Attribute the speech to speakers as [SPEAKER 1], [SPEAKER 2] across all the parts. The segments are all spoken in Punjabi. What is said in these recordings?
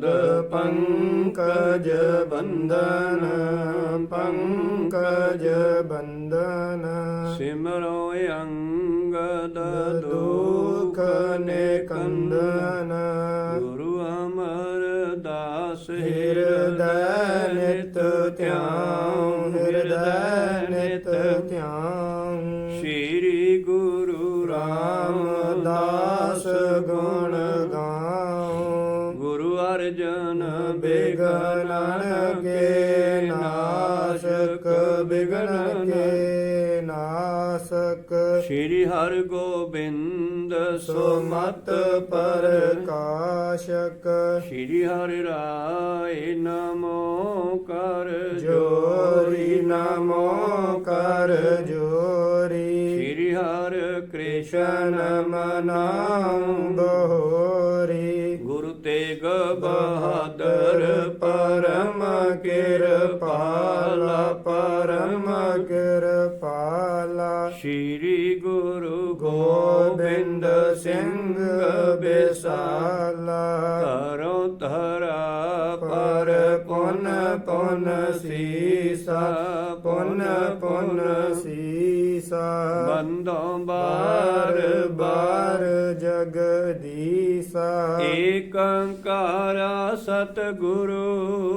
[SPEAKER 1] ਪਦ ਪੰਕਜ ਬੰਦਨ ਪੰਕਜ ਬੰਦਨ
[SPEAKER 2] ਸਿਮਰੋ ਅੰਗਦ
[SPEAKER 1] ਦੁਖ ਨਿਕੰਦਨ
[SPEAKER 2] ਗੁਰੂ
[SPEAKER 1] ਨਾਸ਼ਕ
[SPEAKER 2] ਸ਼੍ਰੀ ਹਰਿ ਗੋਬਿੰਦ
[SPEAKER 1] ਸੁਮਤ ਪ੍ਰਕਾਸ਼ਕ।
[SPEAKER 2] ਸ਼੍ਰੀ ਹਰਿ ਰਾਏ ਨਮੋ ਕਰ
[SPEAKER 1] ਜੋਰੀ ਨਮੋ ਕਰ ਜੋਰੀ।
[SPEAKER 2] ਸ਼੍ਰੀ ਹਰਿ ਕ੍ਰਿਸ਼ਨ
[SPEAKER 1] ਮਨਾਉ ਬਹੋਰੀ
[SPEAKER 2] ਗੁਰੂ ਤੇਗ
[SPEAKER 1] ਬਹਾਦਰ ਪਰਮ ਕਿਰਪਾਲਾ। ਪਰਮ ਕਿਰਪਾਲਾ।
[SPEAKER 2] ਸ਼੍ਰੀ ਗੁਰੂ
[SPEAKER 1] ਗੋਬਿੰਦ ਸਿੰਘ ਬਿਸਾਲਾ।
[SPEAKER 2] ਧਰੋ ਧਰਾ
[SPEAKER 1] ਪਰ ਪੁਨ ਪੁਨ ਸੀਸਾ, ਪੁਨ ਪੁਨ ਸੀਸਾ।
[SPEAKER 2] ਬੰਦੋਂ
[SPEAKER 1] ਬਾਰ
[SPEAKER 2] ਬਾਰ
[SPEAKER 1] ਜਗਦੀਸਾ।
[SPEAKER 2] ਏਕੰਕਾਰਾ ਸਤਗੁਰੂ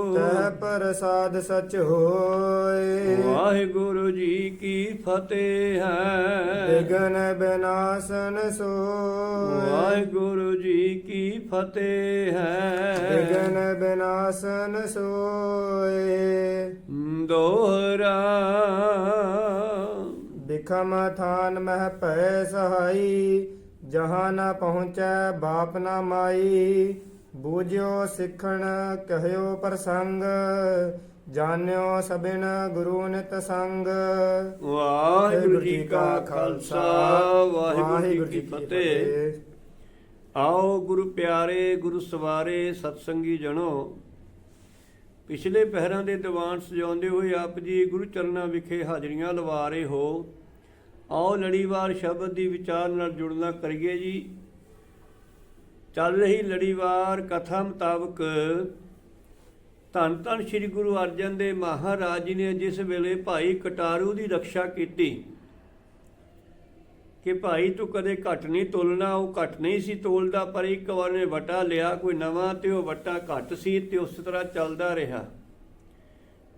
[SPEAKER 1] ਪ੍ਰਸਾਦ ਸਚ ਹੋਏ।
[SPEAKER 2] ਵਾਹਿਗੁਰੂ ਜੀ ਕੀ ਫਤਿਹ ਹੈ।
[SPEAKER 1] ਵਿਗਨ ਬਿਨਾਸਨ ਸੋਏ।
[SPEAKER 2] ਵਾਹਿਗੁਰੂ ਜੀ ਕੀ ਫਤਿਹ ਹੈ।
[SPEAKER 1] ਵਿਗਨ ਬਿਨਾਸਨ ਸੋਏ।
[SPEAKER 2] ਦੋਹਰਾ।
[SPEAKER 1] ਬਿਖਮ ਥਾਨ ਮਹਿ ਭੈ ਸਹਾਈ ਜਹਾਂ ਨਾ ਪਹੁੰਚੈ ਬਾਪ ਨਾ ਮਾਈ। ਬੂਝਿਓ ਸਿੱਖਣ ਕਹਿਓ ਪ੍ਰਸੰਗ ਜਾਣਿਓ ਸਭਿਨ ਗੁਰੂ ਨਿਤ ਸੰਗ।
[SPEAKER 2] ਵਾਹਿਗੁਰੂ ਜੀ ਕਾ ਖਾਲਸਾ ਵਾਹਿਗੁਰੂ ਜੀ ਕੀ ਫਤਿਹ। ਆਓ ਗੁਰੂ ਪਿਆਰੇ ਗੁਰੂ ਸਵਾਰੇ ਸਤਸੰਗੀ ਜਣੋ। ਪਿਛਲੇ ਪਹਿਰਾਂ ਦੇ ਦੀਵਾਨ ਸਜਾਉਂਦੇ ਹੋਏ ਆਪ ਜੀ ਗੁਰੂ ਚਰਨਾਂ ਵਿਖੇ ਹਾਜ਼ਰੀਆਂ ਲਵਾ ਰਹੇ ਹੋ। ਆਓ ਲੜੀਵਾਰ ਸ਼ਬਦ ਦੀ ਵਿਚਾਰ ਨਾਲ ਜੁੜਨਾ ਕਰੀਏ ਜੀ। ਚੱਲ ਰਹੀ ਲੜੀਵਾਰ ਕਥਾ ਮੁਤਾਬਕ ਧੰਨ ਧੰਨ ਸ੍ਰੀ ਗੁਰੂ ਅਰਜਨ ਦੇਵ ਮਹਾਰਾਜ ਜੀ ਨੇ ਜਿਸ ਵੇਲੇ ਭਾਈ ਕਟਾਰੂ ਦੀ ਰੱਖਿਆ ਕੀਤੀ ਕਿ ਭਾਈ ਤੂੰ ਕਦੇ ਘਟ ਨਹੀਂ ਤੋਲਣਾ, ਉਹ ਘਟ ਨਹੀਂ ਸੀ ਤੋਲਦਾ, ਪਰ ਇੱਕ ਵਾਰ ਨੇ ਵਟਾ ਲਿਆ, ਕੋਈ ਨਵਾਂ ਤੇ ਉਹ ਵਟਾ ਘਟ ਸੀ ਤੇ ਉਸ ਤਰ੍ਹਾਂ ਚੱਲਦਾ ਰਿਹਾ।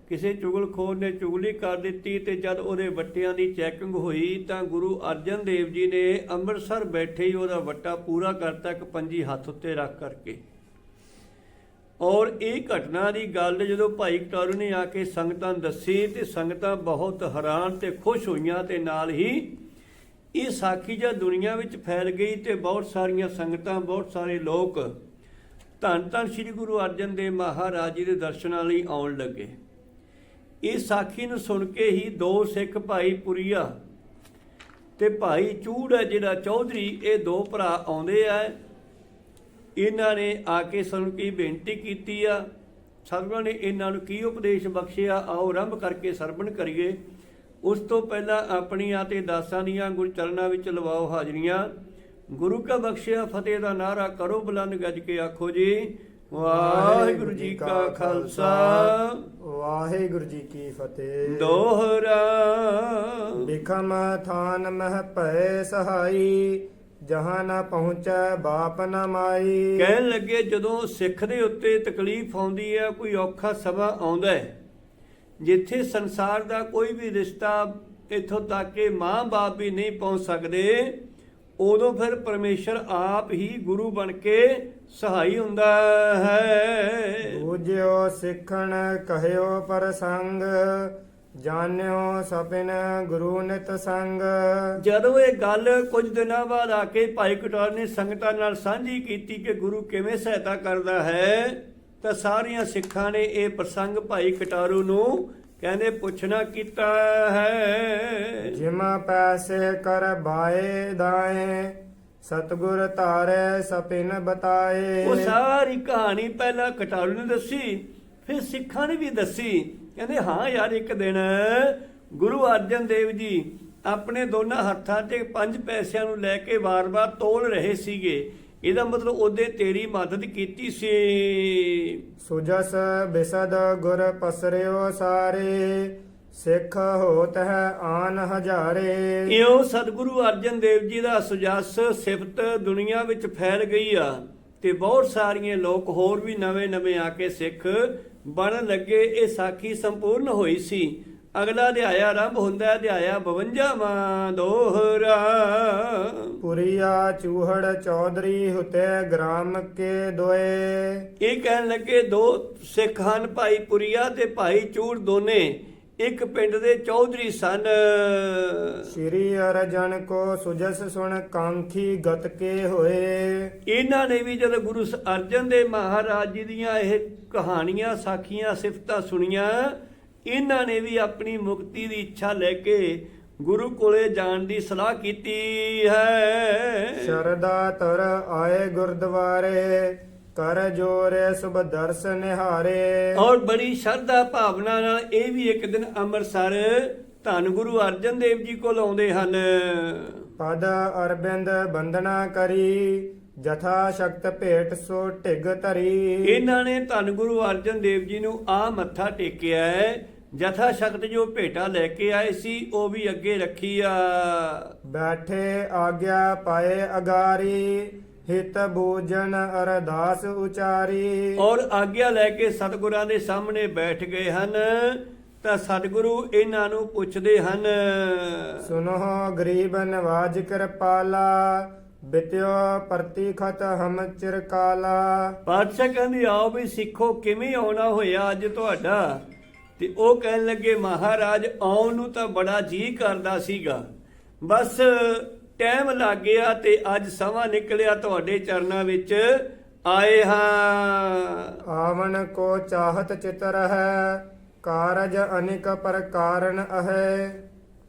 [SPEAKER 2] ਕਿਸੇ ਚੁਗਲਖੋਰ ਨੇ ਚੁਗਲੀ ਕਰ ਦਿੱਤੀ ਤੇ ਜਦ ਉਹਦੇ ਵੱਟਿਆਂ ਦੀ ਚੈਕਿੰਗ ਹੋਈ ਤਾਂ ਗੁਰੂ ਅਰਜਨ ਦੇਵ ਜੀ ਨੇ ਅੰਮ੍ਰਿਤਸਰ ਬੈਠੇ ਹੀ ਉਹਦਾ ਵੱਟਾ ਪੂਰਾ ਕਰਤਾ ਇੱਕ ਪੰਜੀ ਹੱਥ ਉੱਤੇ ਰੱਖ ਕਰਕੇ। ਔਰ ਇਹ ਘਟਨਾ ਦੀ ਗੱਲ ਜਦੋਂ ਭਾਈ ਕਟਾਰੂ ਨੇ ਆ ਕੇ ਸੰਗਤਾਂ ਦੱਸੀ ਤੇ ਸੰਗਤਾਂ ਬਹੁਤ ਹੈਰਾਨ ਤੇ ਖੁਸ਼ ਹੋਈਆਂ ਤੇ ਨਾਲ ਹੀ ਇਹ ਸਾਖੀ ਜਦ ਦੁਨੀਆ ਵਿੱਚ ਫੈਲ ਗਈ ਤੇ ਬਹੁਤ ਸਾਰੀਆਂ ਸੰਗਤਾਂ, ਬਹੁਤ ਸਾਰੇ ਲੋਕ ਧੰਨ ਧੰਨ ਸ੍ਰੀ ਗੁਰੂ ਅਰਜਨ ਦੇਵ ਮਹਾਰਾਜ ਜੀ ਦੇ ਦਰਸ਼ਨਾਂ ਲਈ ਆਉਣ ਲੱਗੇ। ਇਸ ਸਾਖੀ ਨੂੰ ਸੁਣ ਕੇ ਹੀ ਦੋ ਸਿੱਖ ਭਾਈ ਪੁਰੀਆ ਤੇ ਭਾਈ ਚੂੜ ਹੈ ਜਿਹੜਾ ਚੌਧਰੀ, ਇਹ ਦੋ ਭਰਾ ਆਉਂਦੇ ਆ। ਇਹਨਾਂ ਨੇ ਆ ਕੇ ਸਾਨੂੰ ਕੀ ਬੇਨਤੀ ਕੀਤੀ ਆ? ਸਤਿਗੁਰਾਂ ਨੇ ਇਹਨਾਂ ਨੂੰ ਕੀ ਉਪਦੇਸ਼ ਬਖਸ਼ਿਆ? ਆਓ ਆਰੰਭ ਕਰਕੇ ਸਰਵਣ ਕਰੀਏ। ਉਸ ਤੋਂ ਪਹਿਲਾਂ ਆਪਣੀਆਂ ਤੇ ਦਾਸਾਂ ਦੀਆਂ ਗੁਰ ਚਰਨਾਂ ਵਿੱਚ ਲਵਾਓ ਹਾਜ਼ਰੀਆਂ। ਗੁਰੂ ਕਾ ਬਖਸ਼ਿਆ, ਫਤਿਹ ਦਾ ਨਾਰਾ ਕਰੋ, ਬੁਲੰਦ ਗੱਜ ਕੇ ਆਖੋ ਜੀ। ਵਾਹਿਗੁਰੂ ਜੀ ਕਾ ਖਾਲਸਾ।
[SPEAKER 1] ਵਾਹਿਗੁਰੂ ਜੀ ਕੀ ਫਤਿਹ।
[SPEAKER 2] ਦੋਹਰਾ।
[SPEAKER 1] ਬਿਖਮ ਥਾਨ ਮਹਿ ਭੈ ਸਹਾਈ ਜਹਾਂ ਨਾ ਪਹੁੰਚੈ ਬਾਪ ਨਾ ਮਾਈ।
[SPEAKER 2] ਕਹਿਣ ਲੱਗੇ ਜਦੋਂ ਸਿੱਖ ਦੇ ਉੱਤੇ ਤਕਲੀਫ ਆਉਂਦੀ ਹੈ ਕੋਈ ਔਖਾ ਸਮਾਂ ਆਉਂਦਾ ਹੈ। ਜਿੱਥੇ ਸੰਸਾਰ ਦਾ ਕੋਈ ਵੀ ਰਿਸ਼ਤਾ ਇੱਥੋਂ ਤੱਕ ਕਿ ਮਾਂ-ਬਾਪ ਵੀ ਨਹੀਂ ਪਹੁੰਚ ਸਕਦੇ ਉਦੋਂ ਫਿਰ ਪਰਮੇਸ਼ਰ ਆਪ ਹੀ ਗੁਰੂ ਬਣ ਕੇ ਸਹਾਈ ਹੁੰਦਾ ਹੈ।
[SPEAKER 1] ਬੂਝਿਓ ਸਿੱਖਣ ਕਹਿਓ ਪ੍ਰਸੰਗ ਜਾਣਿਓ ਸਪਿਨ ਗੁਰੂ ਨਿਤ ਸੰਗ।
[SPEAKER 2] ਜਦੋਂ ਇਹ ਗੱਲ ਕੁਝ ਦਿਨਾਂ ਬਾਅਦ ਆ ਕੇ ਭਾਈ ਕਟੌਰ ਨੇ ਸੰਗਤਾਂ ਨਾਲ ਸਾਂਝੀ ਕੀਤੀ ਕਿ ਗੁਰੂ ਕਿਵੇਂ ਸਹਾਇਤਾ ਕਰਦਾ ਹੈ ਤਾਂ ਸਾਰੀਆਂ ਸਿੱਖਾਂ ਨੇ ਇਹ ਪ੍ਰਸੰਗ ਭਾਈ ਕਟਾਰੂ ਨੂੰ ਕਹਿੰਦੇ ਪੁੱਛਣਾ ਕੀਤਾ ਹੈ।
[SPEAKER 1] ਜਿਮ ਪੈਸੇ ਕਰ ਬਾਏ ਦਾਏ ਸਤਗੁਰ ਧਾਰੇ ਸਪਿਨ ਬਤਾਏ।
[SPEAKER 2] ਉਹ ਸਾਰੀ ਕਹਾਣੀ ਪਹਿਲਾਂ ਕਟਾਰੂ ਨੇ ਦੱਸੀ ਫਿਰ ਸਿੱਖਾਂ ਨੇ ਵੀ ਦੱਸੀ। ਕਹਿੰਦੇ ਹਾਂ ਯਾਰ ਇੱਕ ਦਿਨ ਗੁਰੂ ਅਰਜਨ ਦੇਵ ਜੀ ਆਪਣੇ ਦੋਨਾਂ ਹੱਥਾਂ 'ਤੇ ਪੰਜ ਪੈਸਿਆਂ ਨੂੰ ਲੈ ਕੇ ਵਾਰ-ਵਾਰ ਤੋਲ ਰਹੇ ਸੀਗੇ। ਇਹਦਾ ਮਤਲਬ ਉਹਦੇ ਤੇਰੀ ਮਦਦ ਕੀਤੀ ਸੀ।
[SPEAKER 1] ਸੁਜਸ ਬਿਸਦ ਗੁਰ ਪਸਰਿਓ ਸਾਰੇ ਸਿੱਖ ਹੋਤ ਹੈ ਆਨ ਹਜ਼ਾਰੇ।
[SPEAKER 2] ਇਉਂ ਸਤਿਗੁਰੂ ਅਰਜਨ ਦੇਵ ਜੀ ਦਾ ਸੁਜਸ ਸਿਫਤ ਦੁਨੀਆ ਵਿੱਚ ਫੈਲ ਗਈ ਆ ਤੇ ਬਹੁਤ ਸਾਰੀਆਂ ਲੋਕ ਹੋਰ ਵੀ ਨਵੇਂ-ਨਵੇਂ ਆ ਕੇ ਸਿੱਖ ਬਣਨ ਲੱਗੇ ਇਹ ਸਾਖੀ ਸੰਪੂਰਨ ਹੋਈ ਸੀ। ਅਗਲਾ ਅਧਿਆਇਆ ਆਰੰਭ ਹੁੰਦਾ ਹੈ ਅਧਿਆਇਆ 52 ਵਾਂ ਦੋਹਰਾ।
[SPEAKER 1] ਪੁਰੀਆ ਚੂਹੜ ਚੌਧਰੀ ਹੁਤੇ ਗ੍ਰਾਮ ਕੇ ਦੋਏ।
[SPEAKER 2] ਇਹ ਕਹਿਣ ਲੱਗੇ ਦੋ ਸਿੱਖ ਹਨ ਭਾਈ ਪੁਰੀਆ ਤੇ ਭਾਈ ਚੂੜ ਦੋਨੇ ਇੱਕ ਪਿੰਡ ਦੇ ਚੌਧਰੀ ਸਨ।
[SPEAKER 1] ਸ਼੍ਰੀ ਅਰਜਨ ਕੋ ਸੁਜਸ ਸੁਣ ਕਾਂਖੀ ਗਤ ਕੇ ਹੋਏ।
[SPEAKER 2] ਇਹਨਾਂ ਨੇ ਵੀ ਜਦੋਂ ਗੁਰੂ ਅਰਜਨ ਦੇਵ ਮਹਾਰਾਜ ਜੀ ਦੀਆਂ ਇਹ ਕਹਾਣੀਆਂ ਸਾਖੀਆਂ ਸਿਫਤਾਂ ਸੁਣੀਆਂ ਇਹਨਾਂ ਨੇ ਵੀ ਆਪਣੀ ਮੁਕਤੀ ਦੀ ਇੱਛਾ ਲੈ ਕੇ ਗੁਰੂ ਕੋਲੇ ਜਾਣ ਦੀ ਸਲਾਹ ਕੀਤੀ ਹੈ।
[SPEAKER 1] ਸ਼ਰਦਾ ਤਰ ਆਏ ਗੁਰਦੁਆਰੇ ਕਰ ਜੋਰੇ ਸੁਭ ਦਰਸ ਨਿਹਾਰੇ।
[SPEAKER 2] ਔਰ ਬੜੀ ਸ਼ਰਧਾ ਭਾਵਨਾ ਨਾਲ ਇਹ ਵੀ ਇੱਕ ਦਿਨ ਅੰਮ੍ਰਿਤਸਰ ਧੰਨ ਗੁਰੂ ਅਰਜਨ ਦੇਵ ਜੀ ਕੋਲ ਆਉਂਦੇ ਹਨ।
[SPEAKER 1] ਪਦ ਅਰਬਿੰਦ ਬੰਦਨਾ ਕਰੀ ਜਥਾ ਸ਼ਕਤ ਭੇਟ ਸੋ ਢਿਗ ਧਰੀ।
[SPEAKER 2] ਇਹਨਾਂ ਨੇ ਧੰਨ ਗੁਰੂ ਅਰਜਨ ਦੇਵ ਜੀ ਨੂੰ ਆ ਮੱਥਾ ਟੇਕਿਆ ਹੈ। ਜਥਾ ਸ਼ਕਤ ਜੋ ਭੇਟਾ ਲੈ ਕੇ ਆਏ ਸੀ ਉਹ ਵੀ ਅੱਗੇ ਰੱਖੀ ਆ।
[SPEAKER 1] ਬੈਠੇ ਆਗਿਆ ਪਾਏ ਅਗਾਰੀ ਹਿਤ ਬੂਜਨ ਅਰਦਾਸ ਉਚਾਰੀ।
[SPEAKER 2] ਔਰ ਆਗਿਆ ਲੈ ਕੇ ਸਤਿਗੁਰਾਂ ਦੇ ਸਾਹਮਣੇ ਬੈਠ ਗਏ ਹਨ ਤਾਂ ਸਤਿਗੁਰੂ ਇਹਨਾਂ ਨੂੰ ਪੁੱਛਦੇ ਹਨ।
[SPEAKER 1] ਸੁਨੋ ਗਰੀਬ ਨਵਾਜ ਕਿਰਪਾਲਾ ਬਿਤਿਓ ਪ੍ਰਤੀਖਤ ਹਮ ਚਿਰਕਾਲਾ।
[SPEAKER 2] ਪਾਤਸ਼ਾਹ ਕਹਿੰਦੇ ਆਓ ਵੀ ਸਿੱਖੋ ਕਿਵੇਂ ਆਉਣਾ ਹੋਇਆ ਅੱਜ ਤੁਹਾਡਾ? ਤੇ ਉਹ ਕਹਿਣ ਲੱਗੇ ਮਹਾਰਾਜ ਆਉਣ ਨੂੰ ਤਾਂ ਬੜਾ ਜੀ ਕਰਦਾ ਸੀਗਾ। ਬਸ ਟਾਈਮ ਲੱਗ ਗਿਆ ਤੇ ਅੱਜ ਸਮਾਂ ਨਿਕਲਿਆ ਤੁਹਾਡੇ ਚਰਨਾਂ ਵਿੱਚ। ਆਏ ਹਾਂ।
[SPEAKER 1] ਆਵਣ ਕੋ ਚਾਹਤ ਚਿਤਰ ਹੈ ਕਾਰਜ ਅਨਿਕ ਪ੍ਰਕਾਰਨ ਅਹੈ।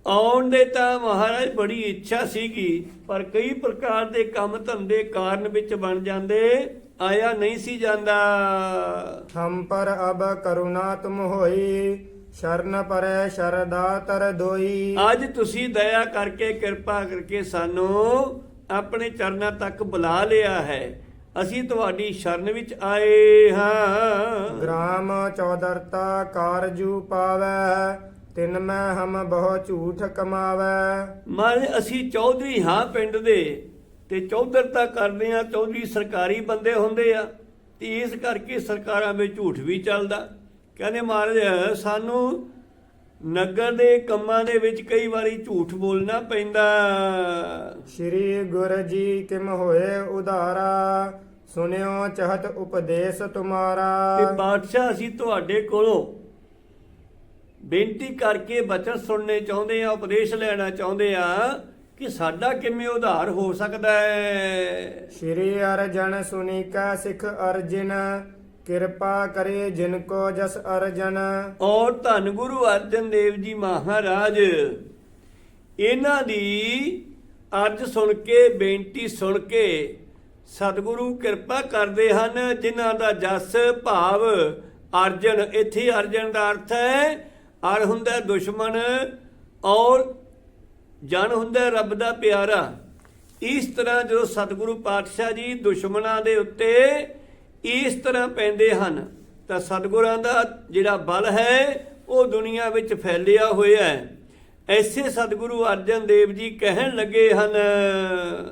[SPEAKER 2] ਆਉਣ ਦੇ ਤਾਂ ਮਹਾਰਾਜ ਬੜੀ ਇੱਛਾ ਸੀਗੀ ਪਰ ਕਈ ਪ੍ਰਕਾਰ ਦੇ ਕੰਮ ਧੰਦੇ ਕਾਰਨ ਵਿੱਚ ਬਣ ਜਾਂਦੇ। ਆਇਆ ਨਹੀਂ ਸੀ ਜਾਂਦਾ।
[SPEAKER 1] ਹਮ ਪਰ ਅਬ ਕਰੁਣਾ ਤੁਮ ਹੋਈ ਸ਼ਰਨ ਪਰੈ ਸ਼ਰਦਾ ਤਰ ਦੋਈ।
[SPEAKER 2] ਅੱਜ ਤੁਸੀਂ ਦਇਆ ਕਰਕੇ ਕਿਰਪਾ ਕਰਕੇ ਸਾਨੂੰ ਆਪਣੇ ਚਰਨਾਂ ਤੱਕ ਬੁਲਾ ਲਿਆ ਹੈ। ਅਸੀਂ ਤੁਹਾਡੀ ਸ਼ਰਨ ਵਿੱਚ ਆਏ ਹਾਂ।
[SPEAKER 1] ਗ੍ਰਾਮ ਚੌਦਰਤਾ ਕਾਰਜੂ ਪਾਵੈ ਤਿਨ ਮੈਂ ਹਮ ਬਹੁ ਝੂਠ ਕਮਾਵੈ।
[SPEAKER 2] ਮਹਾਰਾਜ ਅਸੀਂ ਚੌਧਰੀ ਹਾਂ ਪਿੰਡ ਦੇ। ਤੇ ਚੌਧਰਤਾ ਕਰਦੇ ਆ ਚੌਧਰੀ ਸਰਕਾਰੀ ਬੰਦੇ ਹੁੰਦੇ ਆ ਤੇ ਇਸ ਕਰਕੇ ਸਰਕਾਰਾਂ ਵਿੱਚ ਝੂਠ ਵੀ ਚੱਲਦਾ। ਕਹਿੰਦੇ ਮਹਾਰਾਜ ਸਾਨੂੰ ਨਗਰ ਦੇ ਕੰਮਾਂ ਦੇ ਵਿੱਚ ਕਈ ਵਾਰੀ ਝੂਠ ਬੋਲਣਾ ਪੈਂਦਾ।
[SPEAKER 1] ਸ਼੍ਰੀ ਗੁਰ ਜੀ ਕਿਮ ਹੋਏ ਉਧਾਰਾ ਸੁਨਿਓ ਚਹਤ ਉਪਦੇਸ਼
[SPEAKER 2] ਤੇ
[SPEAKER 1] ਤੁਮਾਰਾ
[SPEAKER 2] ਬਾਦਸ਼ਾਹ ਅਸੀਂ ਤੁਹਾਡੇ ਕੋਲੋਂ ਬੇਨਤੀ ਕਰਕੇ ਬਚਨ ਸੁਣਨੇ ਚਾਹੁੰਦੇ ਆ ਉਪਦੇਸ਼ ਲੈਣਾ ਚਾਹੁੰਦੇ ਆ ਕਿ ਸਾਡਾ ਕਿਵੇਂ ਉਧਾਰ ਹੋ ਸਕਦਾ ਹੈ?
[SPEAKER 1] ਸ਼੍ਰੀ ਅਰਜਨ ਸੁਨੀ ਕਾ ਸਿਖ ਅਰਜਨ ਕਿਰਪਾ ਕਰੇ ਜਿਨ ਕੋ ਜਸ ਅਰਜਨ।
[SPEAKER 2] ਔਰ ਧੰਨ ਗੁਰੂ ਅਰਜਨ ਦੇਵ ਜੀ ਮਹਾਰਾਜ ਇਹਨਾਂ ਦੀ ਅਰਜ ਸੁਣ ਕੇ ਬੇਨਤੀ ਸੁਣ ਕੇ ਸਤਿਗੁਰੂ ਕਿਰਪਾ ਕਰਦੇ ਹਨ ਜਿਨ੍ਹਾਂ ਦਾ ਜਸ ਭਾਵ ਅਰਜਨ ਇੱਥੇ ਅਰਜਨ ਦਾ ਅਰਥ ਹੈ ਅਰ ਹੁੰਦਾ ਦੁਸ਼ਮਣ ਔਰ ਜਨ ਹੁੰਦਾ ਰੱਬ ਦਾ ਪਿਆਰਾ। ਇਸ ਤਰ੍ਹਾਂ ਜਦੋਂ ਸਤਿਗੁਰੂ ਪਾਤਸ਼ਾਹ ਜੀ ਦੁਸ਼ਮਣਾਂ ਦੇ ਉੱਤੇ ਇਸ ਤਰ੍ਹਾਂ ਪੈਂਦੇ ਹਨ ਤਾਂ ਸਤਿਗੁਰਾਂ ਦਾ ਜਿਹੜਾ ਬਲ ਹੈ ਉਹ ਦੁਨੀਆ ਵਿੱਚ ਫੈਲਿਆ ਹੋਇਆ ਹੈ। ਐਸੇ ਸਤਿਗੁਰੂ ਅਰਜਨ ਦੇਵ ਜੀ ਕਹਿਣ ਲੱਗੇ ਹਨ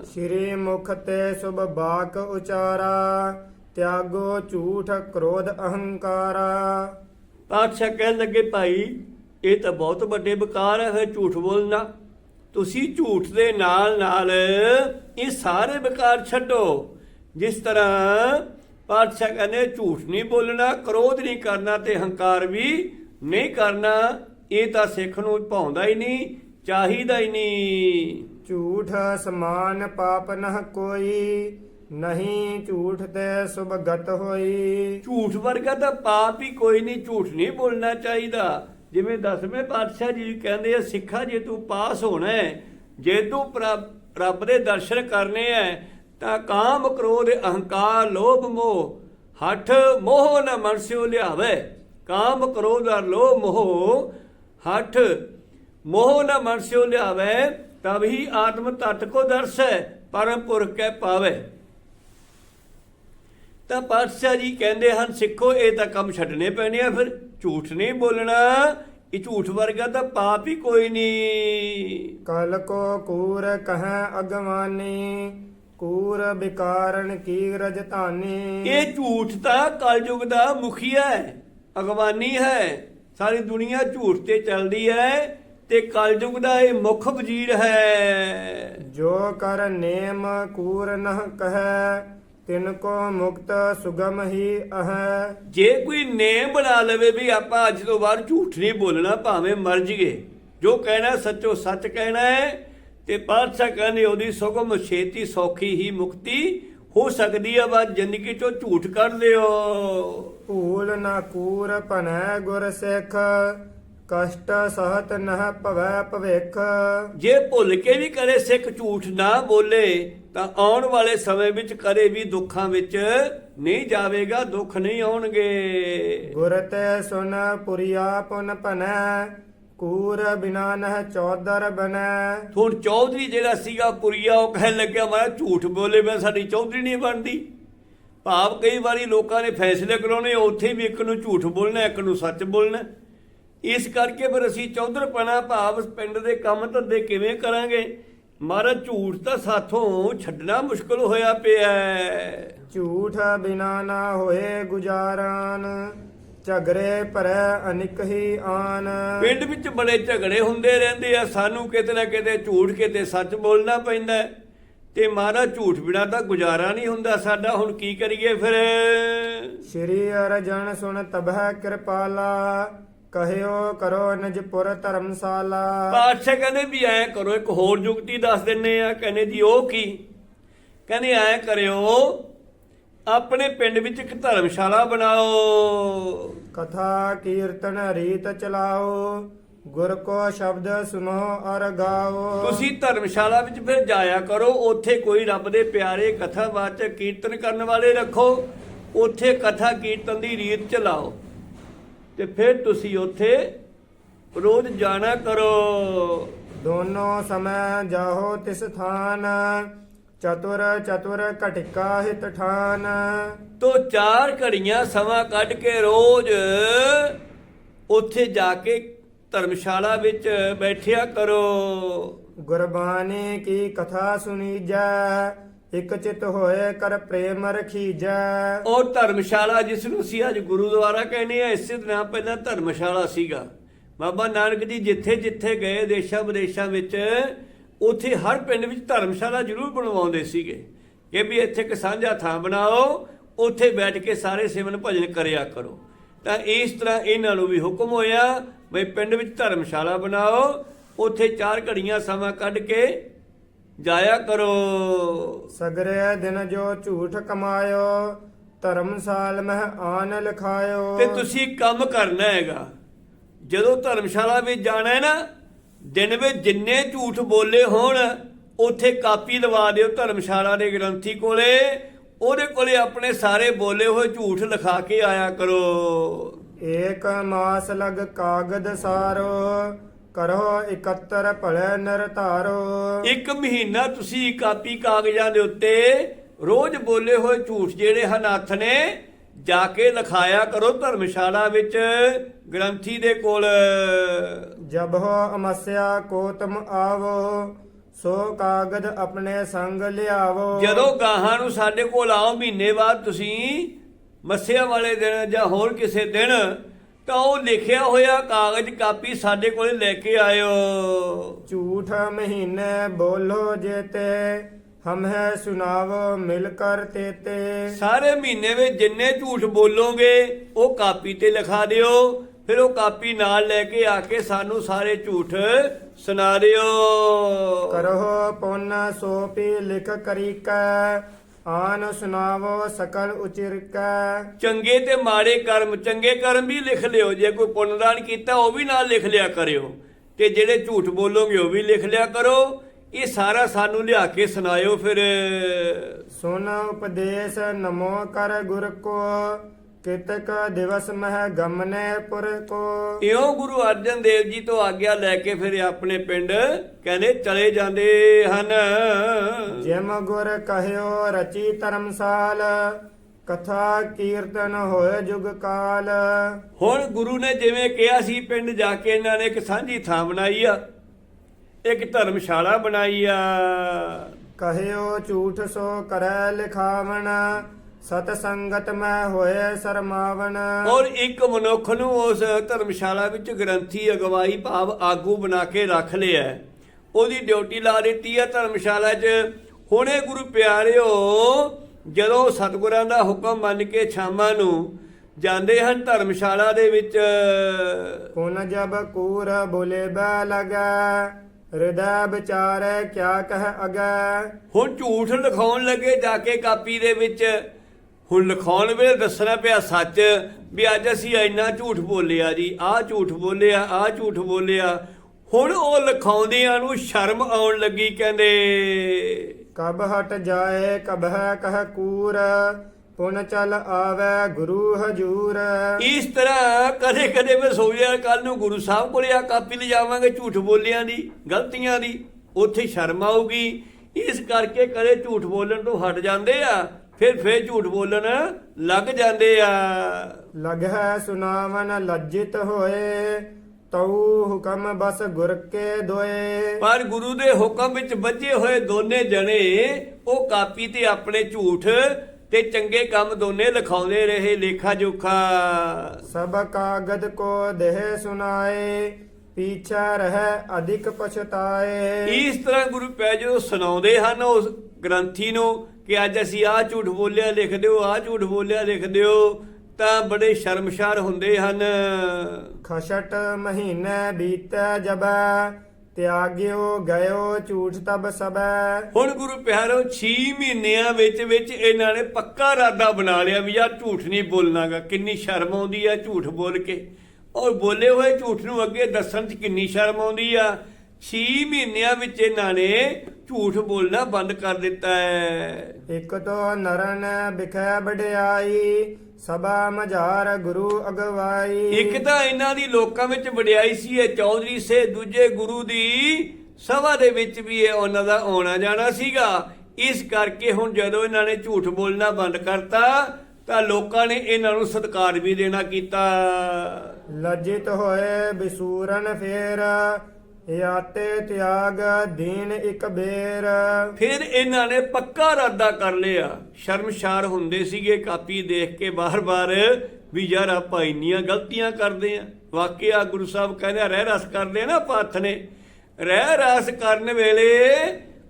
[SPEAKER 1] ਸ਼੍ਰੀ ਮੁਖ ਤੇ ਸੁਭ ਬਾਕ ਉਚਾਰਾ ਤਿਆਗੋ ਝੂਠ ਕ੍ਰੋਧ ਅਹੰਕਾਰਾ।
[SPEAKER 2] ਪਾਤਸ਼ਾਹ ਕਹਿਣ ਲੱਗੇ ਭਾਈ ਇਹ ਤਾਂ ਬਹੁਤ ਵੱਡੇ ਵਿਕਾਰ ਹੈ ਝੂਠ ਬੋਲਣਾ। ਤੁਸੀਂ ਝੂਠ ਦੇ ਨਾਲ ਨਾਲ ਇਹ ਸਾਰੇ ਵਿਕਾਰ ਛੱਡੋ। ਜਿਸ ਤਰ੍ਹਾਂ ਪਾਤਸ਼ਾਹ ਕਹਿੰਦੇ ਝੂਠ ਨਹੀਂ ਬੋਲਣਾ ਕ੍ਰੋਧ ਨਹੀਂ ਕਰਨਾ ਤੇ ਹੰਕਾਰ ਵੀ ਨਹੀਂ ਕਰਨਾ ਇਹ ਤਾਂ ਸਿੱਖ ਨੂੰ ਭਾਉਂਦਾ ਹੀ ਨਹੀਂ ਚਾਹੀਦਾ ਹੀ ਨਹੀਂ।
[SPEAKER 1] ਝੂਠ ਸਮਾਨ ਪਾਪ ਨਹ ਕੋਈ ਨਹੀਂ ਝੂਠ ਤੇ ਸੁਭ ਗਤ ਹੋਈ।
[SPEAKER 2] ਝੂਠ ਵਰਗਾ ਤਾਂ ਪਾਪ ਹੀ ਕੋਈ ਨਹੀਂ ਝੂਠ ਨਹੀਂ ਬੋਲਣਾ ਚਾਹੀਦਾ। ਜਿਵੇਂ ਦਸਵੇਂ ਪਾਤਸ਼ਾਹ ਜੀ ਕਹਿੰਦੇ ਆ, ਸਿੱਖਾ ਜੇ ਤੂੰ ਪਾਸ ਹੋਣਾ ਹੈ, ਜੇ ਤੂੰ ਪ੍ਰਭ- ਰੱਬ ਦੇ ਦਰਸ਼ਨ ਕਰਨੇ ਹੈ, ਤਾਂ ਕਾਮ ਕ੍ਰੋਧ ਅਹੰਕਾਰ, ਲੋਭ, ਮੋਹ, ਹੱਠ ਮੋਹ ਨ ਮਨਸਿਓ ਲਿਆਵੇ। ਕਾਮ ਕ੍ਰੋਧ ਅਰ ਲੋਭ, ਮੋਹ, ਹੱਠ ਮੋਹ ਨ ਮਨਸਿਓ ਲਿਆਵੇ, ਤਬ ਹੀ ਆਤਮ ਤਤ ਕੋ ਦਰਸੈ ਪਰਮ ਪੁਰਖ ਕੈ ਪਾਵੇ। ਤਾਂ ਪਾਤਸ਼ਾਹ ਜੀ ਕਹਿੰਦੇ ਹਨ, ਸਿੱਖੋ, ਇਹ ਤਾਂ ਕੰਮ ਛੱਡਣੇ ਪੈਣੇ ਆ ਫਿਰ। ਝੂਠ ਨਹੀਂ ਬੋਲਣਾ ਇਹ ਝੂਠ ਵਰਗਾ ਤਾਂ ਪਾਪ ਹੀ ਕੋਈ ਨਹੀਂ।
[SPEAKER 1] ਕਲ ਕੋ ਕੂਰ ਕਹੈ ਅਗਵਾਨੀ ਕੂਰ ਵਿਕਾਰਨ ਕੀ ਰਜਤਾਨੀ
[SPEAKER 2] ਇਹ ਝੂਠ ਤਾਂ ਕਲਯੁਗ ਦਾ ਮੁਖੀਆ ਹੈ ਅਗਵਾਨੀ ਹੈ। ਸਾਰੀ ਦੁਨੀਆ ਝੂਠ ਤੇ ਚੱਲਦੀ ਹੈ ਤੇ ਕਲਯੁਗ ਦਾ ਇਹ ਮੁੱਖ ਵਜ਼ੀਰ ਹੈ।
[SPEAKER 1] ਜੋ ਕਰ ਨੇਮ ਕੂਰ ਨਹ ਕਹੈ ਤਿਨ ਕੋ ਮੁਕਤ ਸੁਗਮ ਹੀ ਅਹੈ।
[SPEAKER 2] ਜੇ ਕੋਈ ਨੇਮ ਬਣਾ ਲਵੇ ਵੀ ਆਪਾਂ ਅੱਜ ਤੋਂ ਬਾਅਦ ਝੂਠ ਨਹੀਂ ਬੋਲਣਾ ਭਾਵੇਂ ਮਰ ਜੀਏ ਜੋ ਕਹਿਣਾ ਸੱਚੋ ਸੱਚ ਕਹਿਣਾ ਹੈ ਤੇ ਪਾਤਸ਼ਾਹ ਕਹਿੰਦੇ ਉਹਦੀ ਸੁਗਮ ਛੇਤੀ ਸੌਖੀ ਹੀ ਮੁਕਤੀ ਹੋ ਸਕਦੀ ਹੈ ਬਸ ਜ਼ਿੰਦਗੀ ਚੋਂ ਝੂਠ ਕੱਢ ਲਿਓ
[SPEAKER 1] ਭੂਲ ਨਾ ਕੂਰ ਭਨੈ ਗੁਰ ਸਿੱਖ ਕਸ਼ਟ ਸਹਤ ਨਹ ਭਵੈ ਭਵਿਖ।
[SPEAKER 2] ਜੇ ਭੁੱਲ ਕੇ ਵੀ ਕਰੇ ਸਿੱਖ ਝੂਠ ਨਾ ਬੋਲੇ ਤਾਂ ਆਉਣ ਵਾਲੇ ਸਮੇਂ ਵਿੱਚ ਕਦੇ ਵੀ ਦੁੱਖਾਂ ਵਿੱਚ ਨਹੀਂ ਜਾਵੇਗਾ ਦੁੱਖ ਨਹੀਂ ਆਉਣਗੇ।
[SPEAKER 1] ਗੁਰ ਤੇ ਸੁਨ ਪੁਰੀਆ ਪੁਨ ਭਨੈ ਕੂਰ ਬਿਨਾ ਨਹ ਚੌਦਰ ਬਨੈ।
[SPEAKER 2] ਹੁਣ ਚੌਧਰੀ ਜਿਹੜਾ ਸੀਗਾ ਪੁਰੀਆ ਉਹ ਕਹਿਣ ਲੱਗਿਆ ਮੈਂ ਝੂਠ ਬੋਲੇ ਮੈਂ ਸਾਡੀ ਚੌਧਰੀ ਨਹੀਂ ਬਣਦੀ। ਭਾਵ ਕਈ ਵਾਰੀ ਲੋਕਾਂ ਨੇ ਫੈਸਲੇ ਕਰਾਉਣੇ ਉੱਥੇ ਵੀ ਇੱਕ ਨੂੰ ਝੂਠ ਬੋਲਣਾ ਇੱਕ ਨੂੰ ਸੱਚ ਬੋਲਣਾ। ਇਸ ਕਰਕੇ ਫਿਰ ਅਸੀਂ ਚੌਧਰਪਣਾ ਭਾਵ ਪਿੰਡ ਦੇ ਕੰਮ ਧੰਦੇ ਕਿਵੇਂ ਕਰਾਂਗੇ? ਮਹਾਰਾਜ ਝੂਠ ਤਾਂ ਸਾਥੋਂ ਛੱਡਣਾ ਮੁਸ਼ਕਲ ਹੋਇਆ ਪਿਆ
[SPEAKER 1] ਝੂਠ ਬਿਨਾ ਨਾ ਹੋਏ ਗੁਜਾਰਾਨ ਝਗਰੇ ਭਰੈ ਅਨਿਕ ਹੀ ਆਨ।
[SPEAKER 2] ਪਿੰਡ ਵਿੱਚ ਬੜੇ ਝਗੜੇ ਹੁੰਦੇ ਰਹਿੰਦੇ ਆ ਸਾਨੂੰ ਕਿਤੇ ਨਾ ਕਿਤੇ ਝੂਠ ਕਿਤੇ ਸੱਚ ਬੋਲਣਾ ਪੈਂਦਾ। ਤੇ ਮਹਾਰਾਜ ਝੂਠ ਬਿਨਾ ਤਾਂ ਗੁਜ਼ਾਰਾ ਨਹੀਂ ਹੁੰਦਾ ਸਾਡਾ ਹੁਣ ਕੀ ਕਰੀਏ ਫਿਰ?
[SPEAKER 1] ਸ਼੍ਰੀ ਅਰਜਨ ਸੁਣ ਤਬਹਿ ਕਿਰਪਾਲਾ ਕਹਿਓ ਕਰੋ ਨਿਜਪੁਰ ਧਰਮਸ਼ਾਲਾ।
[SPEAKER 2] ਪਾਤਸ਼ਾਹ ਕਹਿੰਦੇ ਵੀ ਐ ਕਰੋ ਇੱਕ ਹੋਰ ਜੁਗਤੀ ਦੱਸ ਦਿੰਨੇ ਆ। ਕਹਿੰਦੇ ਜੀ ਉਹ ਕੀ? ਕਹਿੰਦੇ ਐ ਕਰਿਓ ਆਪਣੇ ਪਿੰਡ ਵਿੱਚ ਇੱਕ ਧਰਮਸ਼ਾਲਾ ਬਣਾਓ।
[SPEAKER 1] ਕਥਾ ਕੀਰਤਨ ਰੀਤ ਚਲਾਓ ਗੁਰ ਕੋ ਸ਼ਬਦ ਸੁਨੋ ਅਰ ਗਾਓ।
[SPEAKER 2] ਤੁਸੀਂ ਧਰਮਸ਼ਾਲਾ ਵਿੱਚ ਫਿਰ ਜਾਇਆ ਕਰੋ ਉੱਥੇ ਕੋਈ ਰੱਬ ਦੇ ਪਿਆਰੇ ਕਥਾਵਾਚਕ ਕੀਰਤਨ ਕਰਨ ਵਾਲੇ ਰੱਖੋ ਉੱਥੇ ਕਥਾ ਕੀਰਤਨ ਦੀ ਰੀਤ ਚਲਾਓ। ਤੇ ਫਿਰ ਤੁਸੀਂ ਉੱਥੇ ਰੋਜ਼ ਜਾਣਾ ਕਰੋ।
[SPEAKER 1] ਦੋਨੋਂ ਸਮੈ ਜਾਹੋ ਤਿਸ ਥਾਨ ਚਤੁਰ ਚਤੁਰ ਘਟਿਕਾ ਹਿਤ ਠਾਨ।
[SPEAKER 2] ਤੋ ਚਾਰ ਘੜੀਆਂ ਸਮਾਂ ਕੱਢ ਕੇ ਰੋਜ਼ ਉੱਥੇ ਜਾ ਕੇ ਧਰਮਸ਼ਾਲਾ ਵਿੱਚ ਬੈਠਿਆ ਕਰੋ।
[SPEAKER 1] ਗੁਰਬਾਣੀ ਕੀ ਕਥਾ ਸੁਣੀਜੈ ਇਕ ਚਿਤ ਹੋਏ ਕਰ ਪ੍ਰੇਮ ਰਖੀਜੈ।
[SPEAKER 2] ਉਹ ਧਰਮਸ਼ਾਲਾ ਜਿਸ ਨੂੰ ਅਸੀਂ ਅੱਜ ਗੁਰਦੁਆਰਾ ਕਹਿੰਦੇ ਆ ਇਸੇ ਤਰ੍ਹਾਂ ਪਹਿਲਾਂ ਧਰਮਸ਼ਾਲਾ ਸੀਗਾ। ਬਾਬਾ ਨਾਨਕ ਜੀ ਜਿੱਥੇ ਜਿੱਥੇ ਗਏ ਦੇਸ਼ਾਂ ਵਿਦੇਸ਼ਾਂ ਵਿੱਚ, ਉੱਥੇ ਹਰ ਪਿੰਡ ਵਿੱਚ ਧਰਮਸ਼ਾਲਾ ਜ਼ਰੂਰ ਬਣਵਾਉਂਦੇ ਸੀਗੇ। ਕਿ ਵੀ ਇੱਥੇ ਇੱਕ ਸਾਂਝਾ ਥਾਂ ਬਣਾਓ, ਉੱਥੇ ਬੈਠ ਕੇ ਸਾਰੇ ਸਿਮਰਨ ਭਜਨ ਕਰਿਆ ਕਰੋ। ਤਾਂ ਇਸ ਤਰ੍ਹਾਂ ਇਹਨਾਂ ਨੂੰ ਵੀ ਹੁਕਮ ਹੋਇਆ ਬਈ ਪਿੰਡ ਵਿੱਚ ਧਰਮਸ਼ਾਲਾ ਬਣਾਓ, ਉੱਥੇ ਚਾਰ ਘੜੀਆਂ ਸਮਾਂ ਕੱਢ ਕੇ ਜਾਇਆ ਕਰੋ।
[SPEAKER 1] ਸਗਰੇ ਦਿਨ ਜੋ ਝੂਠ ਕਮਾਇਓ ਧਰਮਸਾਲ ਮਹਿ ਆਨ ਲਿਖਾਇਓ।
[SPEAKER 2] ਤੇ ਤੁਸੀਂ ਕੰਮ ਕਰਨਾ ਹੈਗਾ। ਜਦੋਂ ਧਰਮਸ਼ਾਲਾ ਵਿੱਚ ਜਾਣਾ ਹੈ ਨਾ ਦਿਨ ਵਿੱਚ ਜਿੰਨੇ ਝੂਠ ਬੋਲੇ ਹੋਣ ਉੱਥੇ ਕਾਪੀ ਲਵਾ ਦਿਓ ਧਰਮਸ਼ਾਲਾ ਦੇ ਗ੍ਰੰਥੀ ਕੋਲੇ। ਉਹਦੇ ਕੋਲੇ ਆਪਣੇ ਸਾਰੇ ਬੋਲੇ ਹੋਏ ਝੂਠ ਲਿਖਾ ਕੇ ਆਇਆ ਕਰੋ।
[SPEAKER 1] ਏਕ ਮਾਸ ਲਗ ਕਾਗਦ ਸਾਰੋ ਕਰੋ ਇਕੱਤਰ ਭਲੇ ਨਿਰਧਾਰੋ
[SPEAKER 2] ਇੱਕ ਮਹੀਨਾ ਤੁਸੀਂ ਕਾਪੀ ਕਾਗਜ਼ਾਂ ਦੇ ਉੱਤੇ ਰੋਜ਼ ਬੋਲੇ ਹੋਏ ਝੂਠ ਜਿਹੜੇ ਹਨ ਹੱਥ ਨੇ ਜਾ ਕੇ ਲਿਖਾਇਆ ਕਰੋ ਧਰਮਸ਼ਾਲਾ ਵਿੱਚ ਗ੍ਰੰਥੀ ਦੇ ਕੋਲ।
[SPEAKER 1] ਜਬ ਹੋ ਅਮਸਿਆ ਕੋ ਤੁਮ ਆਵੋ ਸੋ ਕਾਗਦ ਆਪਣੇ ਸੰਗ ਲਿਆਵੋ।
[SPEAKER 2] ਜਦੋਂ ਗਾਹਾਂ ਨੂੰ ਸਾਡੇ ਕੋਲ ਆਓ ਮਹੀਨੇ ਬਾਅਦ ਤੁਸੀਂ ਮੱਸਿਆ ਵਾਲੇ ਦਿਨ ਜਾਂ ਹੋਰ ਕਿਸੇ ਦਿਨ ਤਾਂ ਉਹ ਲਿਖਿਆ ਹੋਇਆ ਕਾਗਜ਼ ਕਾਪੀ ਸਾਡੇ ਕੋਲ ਲੈ ਕੇ ਆਇਓ।
[SPEAKER 1] ਝੂਠ ਮਹੀਨੇ ਬੋਲੋ ਜੇਤੇ ਹਮ ਹੈ ਸੁਨਾਵੋ ਮਿਲ ਕਰ ਤੇਤੇ
[SPEAKER 2] ਸਾਰੇ ਮਹੀਨੇ ਵਿੱਚ ਜਿੰਨੇ ਝੂਠ ਬੋਲੋਗੇ ਉਹ ਕਾਪੀ ਤੇ ਲਿਖਾ ਦਿਓ। ਫਿਰ ਉਹ ਕਾਪੀ ਨਾਲ ਲੈ ਕੇ ਆ ਕੇ ਸਾਨੂੰ ਸਾਰੇ ਝੂਠ ਸੁਣਾ ਦਿਓ।
[SPEAKER 1] ਕਰੋ ਪੁੰਨ ਸੋਪੀ ਲਿਖ ਕਰੀ ਕੈ। ਆਨ ਸੁਨਾਵੋ ਸਕਲ ਉਚਿਰਕੈ
[SPEAKER 2] ਚੰਗੇ ਤੇ ਮਾੜੇ ਕਰਮ ਚੰਗੇ ਕਰਮ ਵੀ ਲਿਖ ਲਿਓ। ਜੇ ਕੋਈ ਪੁੰਨਦਾਨ ਕੀਤਾ ਉਹ ਵੀ ਨਾਲ ਲਿਖ ਲਿਆ ਕਰਿਓ। ਤੇ ਜਿਹੜੇ ਝੂਠ ਬੋਲੋਗੇ ਉਹ ਵੀ ਲਿਖ ਲਿਆ ਕਰੋ। ਇਹ ਸਾਰਾ ਸਾਨੂੰ ਲਿਆ ਕੇ ਸੁਣਾਇਓ ਫਿਰ।
[SPEAKER 1] ਸੁਨ ਉਪਦੇਸ਼ ਨਮੋ ਕਰ ਗੁਰ ਕੋ। ਕਿਤਕ ਦਿਵਸ ਮਹਿ ਗਮਨੇ ਪੁਰ ਕੋ।
[SPEAKER 2] ਇਉਂ ਗੁਰੂ ਅਰਜਨ ਦੇਵ ਜੀ ਤੋਂ ਆਗਿਆ ਲੈ ਕੇ ਫਿਰ ਆਪਣੇ ਪਿੰਡ ਕਹਿੰਦੇ ਚਲੇ ਜਾਂਦੇ ਹਨ।
[SPEAKER 1] ਜਿਮ ਗੁਰ ਕਹਿਓ ਰਚੀ ਧਰਮਸਾਲ ਕਥਾ ਕੀਰਤਨ ਹੋਏ ਜੁਗ ਕਾਲ।
[SPEAKER 2] ਹੁਣ ਗੁਰੂ ਨੇ ਜਿਵੇਂ ਕਿਹਾ ਸੀ ਪਿੰਡ ਜਾ ਕੇ ਇਹਨਾਂ ਨੇ ਇੱਕ ਸਾਂਝੀ ਥਾਂ ਬਣਾਈ ਆ ਇੱਕ ਧਰਮਸ਼ਾਲਾ ਬਣਾਈ ਆ।
[SPEAKER 1] ਕਹਿਓ ਝੂਠ ਸੋ ਕਰੈ ਲਿਖਾਵਣ ਸਤ ਸੰਗਤ ਮੈਂ ਹੋਏ ਸਰਮਾਵਣ।
[SPEAKER 2] ਔਰ ਇੱਕ ਮਨੁੱਖ ਨੂੰ ਉਸ ਧਰਮਸ਼ਾਲਾ ਵਿੱਚ ਗ੍ਰੰਥੀ ਅਗਵਾਈ ਭਾਵ ਆਗੂ ਬਣਾ ਕੇ ਰੱਖ ਲਿਆ। ਉਹਦੀ ਡਿਊਟੀ ਲਾ ਦਿੱਤੀ ਹੈ ਧਰਮਸ਼ਾਲਾ 'ਚ। ਹੁਣੇ ਗੁਰੂ ਪਿਆਰਿਓ ਜਦੋਂ ਸਤਿਗੁਰਾਂ ਦਾ ਹੁਕਮ ਮੰਨ ਕੇ ਸ਼ਾਮਾਂ ਨੂੰ ਜਾਂਦੇ ਹਨ ਧਰਮਸ਼ਾਲਾ ਦੇ ਵਿੱਚ।
[SPEAKER 1] ਪੁਨ ਜਬ ਕੂਰ ਬੋਲੇ ਬੈ ਲਗੈ ਹਿਰਦੈ ਵਿਚਾਰੈ ਕਿਆ ਕਹਿ ਅਗੈ।
[SPEAKER 2] ਹੁਣ ਝੂਠ ਲਿਖਾਉਣ ਲੱਗੇ ਜਾ ਕੇ ਕਾਪੀ ਦੇ ਵਿੱਚ। ਹੁਣ ਲਿਖਾਉਣ ਵੇਲੇ ਦੱਸਣਾ ਪਿਆ ਸੱਚ ਵੀ ਅੱਜ ਅਸੀਂ ਇੰਨਾ ਝੂਠ ਬੋਲਿਆ ਜੀ ਆਹ ਝੂਠ ਬੋਲਿਆ ਆਹ ਝੂਠ ਬੋਲਿਆ। ਹੁਣ ਉਹ ਲਿਖਾਉਂਦਿਆਂ ਨੂੰ ਸ਼ਰਮ ਆਉਣ ਲੱਗੀ ਕਹਿੰਦੇ
[SPEAKER 1] ਕਬ ਹਟ ਜਾਏ ਕਬਹਿ ਕਹਿ ਕੂਰ ਪੁਨ ਚਲ ਆਵੈ ਗੁਰੂ ਹਜੂਰ।
[SPEAKER 2] ਇਸ ਤਰ੍ਹਾਂ ਕਦੇ ਕਦੇ ਮੈਂ ਸੋਚਿਆ ਕੱਲ ਨੂੰ ਗੁਰੂ ਸਾਹਿਬ ਕੋਲੇ ਆ ਕਾਪੀ ਲਿਜਾਵਾਂਗੇ ਝੂਠ ਬੋਲਿਆਂ ਦੀ ਗਲਤੀਆਂ ਦੀ ਉੱਥੇ ਸ਼ਰਮ ਆਊਗੀ। ਇਸ ਕਰਕੇ ਕਦੇ ਝੂਠ ਬੋਲਣ ਤੋਂ ਹਟ ਜਾਂਦੇ ਆ। ਫਿਰ ਫਿਰ ਝੂਠ ਬੋਲਣ ਲੱਗ ਜਾਂਦੇ ਆ।
[SPEAKER 1] ਲਗਹਿ ਸੁਨਾਵਨ ਲੱਜਿਤ ਹੋਏ ਤਉ ਹੁਕਮ ਬਸ ਗੁਰ ਕੇ ਦੋਏ।
[SPEAKER 2] ਪਰ ਗੁਰੂ ਦੇ ਹੁਕਮ ਵਿੱਚ ਬੱਝੇ ਹੋਏ ਦੋਨੇ ਜਣੇ ਉਹ ਕਾਪੀ ਤੇ ਆਪਣੇ ਝੂਠ ਤੇ ਚੰਗੇ ਕੰਮ ਦੋਨੇ ਲਿਖਾਉਂਦੇ ਰਹੇ ਲੇਖਾ ਜੋਖਾ।
[SPEAKER 1] ਸਭ ਕਾਗਦ ਕੋ ਦੇਹ ਸੁਨਾਏ ਪੀਛਾ ਰਹਿ ਅਧਿਕ ਪਛਤਾਏ।
[SPEAKER 2] ਇਸ ਤਰ੍ਹਾਂ ਗੁਰੂ ਪੈ ਜਦੋਂ ਸੁਣਾਉਂਦੇ ਹਨ ਉਸ ਗ੍ਰੰਥੀ ਨੂੰ ਕਿ ਅੱਜ ਅਸੀਂ ਆਹ ਝੂਠ ਬੋਲਿਆ ਲਿਖ ਦਿਓ ਆਹ ਝੂਠ ਬੋਲਿਆ ਲਿਖ ਦਿਓ ਤਾਂ ਬੜੇ ਸ਼ਰਮਸ਼ਾਰ ਹੁੰਦੇ ਹਨ।
[SPEAKER 1] ਖਸ਼ਟ ਮਹੀਨੇ ਬੀਤੈ ਜਬੈ ਤਿਆਗਿਓ ਗਇਓ ਝੂਠ ਤਬ ਸਬੈ।
[SPEAKER 2] ਹੁਣ ਗੁਰੂ ਪਿਆਰੋ 6 ਮਹੀਨਿਆਂ ਵਿੱਚ ਵਿੱਚ ਇਹਨਾਂ ਨੇ ਪੱਕਾ ਇਰਾਦਾ ਬਣਾ ਲਿਆ ਵੀ ਯਾਰ ਝੂਠ ਨਹੀਂ ਬੋਲਣਾਗਾ। ਕਿੰਨੀ ਸ਼ਰਮ ਆਉਂਦੀ ਆ ਝੂਠ ਬੋਲ ਕੇ। ਔਰ ਬੋਲੇ ਹੋਏ ਝੂਠ ਨੂੰ ਅੱਗੇ ਦੱਸਣ 'ਚ ਕਿੰਨੀ ਸ਼ਰਮ ਆਉਂਦੀ ਆ। 6 ਮਹੀਨਿਆਂ ਵਿੱਚ ਇਹਨਾਂ ਨੇ ਝੂਠ ਬੋਲਣਾ ਬੰਦ ਕਰ ਦਿੱਤਾ ਹੈ।
[SPEAKER 1] ਇਕ ਤੋ ਨਰਨ ਬਿਖੈ ਵਡਿਆਈ ਸਭਾ ਮਝਾਰ ਗੁਰੂ ਅਗਵਾਈ।
[SPEAKER 2] ਇੱਕ ਤਾਂ ਇਹਨਾਂ ਦੀ ਲੋਕਾਂ ਵਿੱਚ ਵਡਿਆਈ ਸੀ ਇਹ ਚੌਧਰੀ ਸੇ ਦੂਜੇ ਗੁਰੂ ਦੀ ਸਭਾ ਦੇ ਵਿੱਚ ਵੀ ਇਹ ਉਹਨਾਂ ਦਾ ਆਉਣਾ ਜਾਣਾ ਸੀਗਾ। ਇਸ ਕਰਕੇ ਹੁਣ ਜਦੋਂ ਇਹਨਾਂ ਨੇ ਝੂਠ ਬੋਲਣਾ ਬੰਦ ਕਰਤਾ ਤਾਂ ਲੋਕਾਂ ਨੇ ਇਹਨਾਂ ਨੂੰ ਸਤਿਕਾਰ ਵੀ ਦੇਣਾ ਕੀਤਾ।
[SPEAKER 1] ਲਜਿਤ ਹੋਏ ਬਿਸੂਰਨ ਫੇਰ ਯਾਤੇ ਤਿਆਗ ਦੀਨ ਇੱਕ ਬੇਰ।
[SPEAKER 2] ਫਿਰ ਇਹਨਾਂ ਨੇ ਪੱਕਾ ਇਰਾਦਾ ਕਰ ਲਿਆ। ਸ਼ਰਮਸ਼ਾਰ ਹੁੰਦੇ ਸੀਗੇ ਕਾਪੀ ਦੇਖ ਕੇ ਬਾਰ-ਬਾਰ ਵੀ ਯਾਰ ਆਪਾਂ ਇੰਨੀਆਂ ਗਲਤੀਆਂ ਕਰਦੇ ਆ। ਵਾਕਿਆ ਗੁਰੂ ਸਾਹਿਬ ਕਹਿੰਦੇ ਰਹਿ ਰਸ ਕਰਦੇ ਆ ਨਾ ਪੱਥ ਨੇ। ਰਹਿ ਰਸ ਕਰਨ ਵੇਲੇ,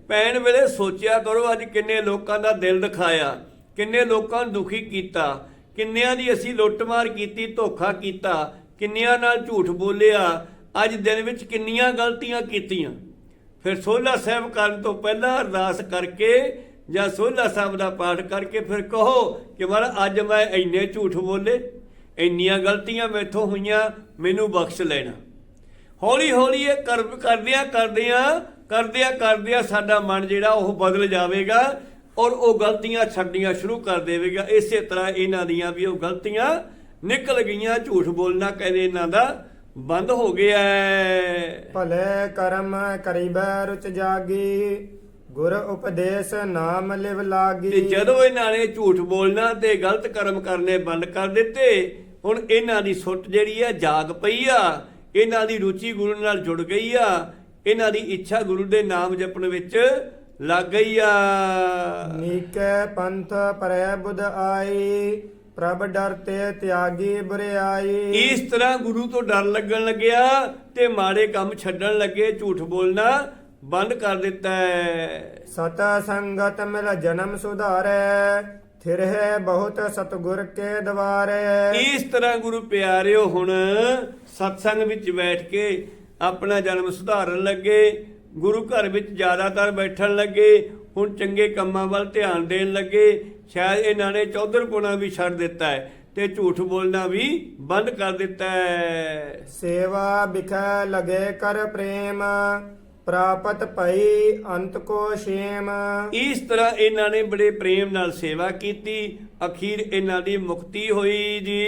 [SPEAKER 2] ਪੈਣ ਵੇਲੇ ਸੋਚਿਆ ਕਰੋ ਅੱਜ ਕਿੰਨੇ ਲੋਕਾਂ ਦਾ ਦਿਲ ਦਿਖਾਇਆ ਕਿੰਨੇ ਲੋਕਾਂ ਨੂੰ ਦੁਖੀ ਕੀਤਾ, ਕਿੰਨਿਆਂ ਦੀ ਅਸੀਂ ਲੁੱਟਮਾਰ ਕੀਤੀ, ਧੋਖਾ ਕੀਤਾ, ਕਿੰਨਿਆਂ ਨਾਲ ਝੂਠ ਬੋਲਿਆ ਅੱਜ ਦਿਨ ਵਿੱਚ ਕਿੰਨੀਆਂ ਗਲਤੀਆਂ ਕੀਤੀਆਂ। ਫਿਰ ਸੋਲਾ ਸਾਹਿਬ ਕਰਨ ਤੋਂ ਪਹਿਲਾਂ ਅਰਦਾਸ ਕਰਕੇ ਜਾਂ ਸੋਲਾ ਸਾਹਿਬ ਦਾ ਪਾਠ ਕਰਕੇ ਫਿਰ ਕਹੋ ਕਿ ਮਹਾਰਾਜ ਅੱਜ ਮੈਂ ਇੰਨੇ ਝੂਠ ਬੋਲੇ, ਇੰਨੀਆਂ ਗਲਤੀਆਂ ਮੈਥੋਂ ਹੋਈਆਂ, ਮੈਨੂੰ ਬਖਸ਼ ਲੈਣਾ। ਹੌਲੀ ਹੌਲੀ ਇਹ ਕਰ ਕਰਦਿਆਂ ਕਰਦਿਆਂ ਕਰਦਿਆਂ ਕਰਦਿਆਂ ਸਾਡਾ ਮਨ ਜਿਹੜਾ ਉਹ ਬਦਲ ਜਾਵੇਗਾ ਔਰ ਉਹ ਗਲਤੀਆਂ ਛੱਡਣੀਆਂ ਸ਼ੁਰੂ ਕਰ ਦੇਵੇਗਾ। ਇਸੇ ਤਰ੍ਹਾਂ ਇਹਨਾਂ ਦੀਆਂ ਵੀ ਉਹ ਗਲਤੀਆਂ ਨਿਕਲ ਗਈਆਂ, ਝੂਠ ਬੋਲਣਾ ਕਹਿੰਦੇ ਇਹਨਾਂ ਦਾ। ਬੰਦ ਹੋ ਗਿਆ।
[SPEAKER 1] ਭਲੇ ਕਰਮ ਕਰੀਬੈ ਰੁਚ ਜਾਗੀ। ਗੁਰ ਉਪਦੇਸ਼ ਨਾਮ ਲਿਵ
[SPEAKER 2] ਤੇ
[SPEAKER 1] ਲਾਗੀ
[SPEAKER 2] ਜਦੋਂ ਇਹਨਾਂ ਨੇ ਝੂਠ ਬੋਲਣਾ ਤੇ ਗਲਤ ਕਰਮ ਕਰਨੇ ਬੰਦ ਕਰ ਦਿੱਤੇ ਹੁਣ ਇਹਨਾਂ ਦੀ ਸੁੱਟ ਜਿਹੜੀ ਆ ਜਾਗ ਪਈ ਆ। ਇਹਨਾਂ ਦੀ ਰੁਚੀ ਗੁਰੂ ਨਾਲ ਜੁੜ ਗਈ ਆ। ਇਹਨਾਂ ਦੀ ਇੱਛਾ ਗੁਰੂ ਦੇ ਨਾਮ ਜਪਣ ਵਿੱਚ ਲੱਗ ਗਈ ਆ।
[SPEAKER 1] ਨੀਕੇ ਪੰਥ ਪਰੈ ਬੁਧ ਆਈ। ਪ੍ਰਭ ਡਰਤੇ ਤਿਆਗੀ ਬੁਰਿਆਈ।
[SPEAKER 2] ਇਸ ਤਰ੍ਹਾਂ ਗੁਰੂ ਤੋਂ ਡਰ ਲੱਗਣ ਲੱਗਿਆ ਤੇ ਮਾੜੇ ਕੰਮ ਛੱਡਣ ਲੱਗੇ ਝੂਠ ਬੋਲਣਾ ਬੰਦ ਕਰ ਦਿੱਤਾ ਹੈ।
[SPEAKER 1] ਸਤ ਸੰਗਤ ਮਿਲ ਜਨਮ ਸੁਧਾਰੈ ਥਿਰ ਹੈ ਬਹੁਤ ਸਤਗੁਰ ਕੇ ਦਵਾਰੇ।
[SPEAKER 2] ਇਸ ਤਰ੍ਹਾਂ ਗੁਰੂ ਪਿਆਰਿਓ ਹੁਣ ਸਤਸੰਗ ਵਿੱਚ ਬੈਠ ਕੇ ਆਪਣਾ ਜਨਮ ਸੁਧਾਰਨ ਲੱਗੇ ਗੁਰੂ ਘਰ ਵਿੱਚ ਜ਼ਿਆਦਾਤਰ ਬੈਠਣ ਲੱਗੇ ਹੁਣ ਚੰਗੇ ਕੰਮਾਂ ਵੱਲ ਧਿਆਨ ਦੇਣ ਲੱਗੇ ਸ਼ਾਇਦ ਇਹਨਾਂ ਨੇ ਚੌਧਰਪੁਣਾ ਵੀ ਛੱਡ ਦਿੱਤਾ ਹੈ ਤੇ ਝੂਠ ਬੋਲਣਾ ਵੀ ਬੰਦ ਕਰ ਦਿੱਤਾ ਹੈ।
[SPEAKER 1] ਸੇਵਾ ਬਿਖੈ ਲਗੇ ਕਰ ਪ੍ਰੇਮ ਪ੍ਰਾਪਤ ਭਈ ਅੰਤ ਕੋ ਸ਼ੇਮ
[SPEAKER 2] ਇਸ ਤਰ੍ਹਾਂ ਇਹਨਾਂ ਨੇ ਬੜੇ ਪ੍ਰੇਮ ਨਾਲ ਸੇਵਾ ਕੀਤੀ ਅਖੀਰ ਇਹਨਾਂ ਦੀ ਮੁਕਤੀ ਹੋਈ ਜੀ।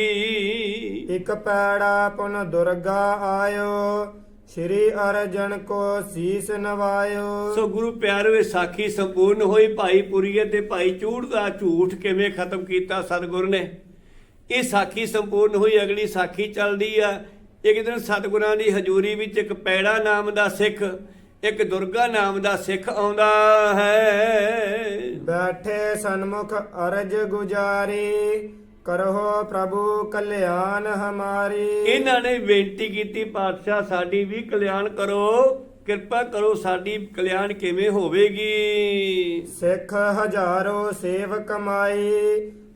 [SPEAKER 1] ਇਕ ਪੈੜਾ ਪੁਨ ਦੁਰਗਾ ਆਇਓ ਸ਼੍ਰੀ ਅਰਜਨ ਕੋ ਸੀਸ ਨਵਾਇਓ।
[SPEAKER 2] ਸੋ ਗੁਰੂ ਪਿਆਰੇ ਵਿਸਾਖੀ ਸੰਪੂਰਨ ਹੋਈ। ਭਾਈ ਪੁਰੀਏ ਤੇ ਭਾਈ ਚੂੜ ਦਾ ਝੂਠ ਕਿਵੇਂ ਖਤਮ ਕੀਤਾ ਸਤਿਗੁਰ ਨੇ? ਇਹ ਸਾਖੀ ਸੰਪੂਰਨ ਹੋਈ ਅਗਲੀ ਸਾਖੀ ਚੱਲਦੀ ਆ। ਇੱਕ ਦਿਨ ਸਤਿਗੁਰਾਂ ਦੀ ਹਜ਼ੂਰੀ ਵਿੱਚ ਇੱਕ ਪੈੜਾ ਨਾਮ ਦਾ ਸਿੱਖ ਇੱਕ ਦੁਰਗਾ ਨਾਮ ਦਾ ਸਿੱਖ ਆਉਂਦਾ ਹੈ।
[SPEAKER 1] ਬੈਠੇ ਸਨਮੁਖ ਅਰਜ ਗੁਜਾਰੀ। ਕਰੋ ਪ੍ਰਭੂ ਕਲਿਆਣ ਹਮਾਰੀ।
[SPEAKER 2] ਇਹਨਾਂ ਨੇ ਬੇਨਤੀ ਕੀਤੀ ਪਾਤਸ਼ਾਹ ਸਾਡੀ ਵੀ ਕਲਿਆਣ ਕਰੋ। ਕਿਰਪਾ ਕਰੋ ਸਾਡੀ ਕਲਿਆਣ ਕਿਵੇਂ ਹੋਵੇਗੀ?
[SPEAKER 1] ਸਿੱਖ ਹਜ਼ਾਰੋ ਸੇਵ ਕਮਾਈ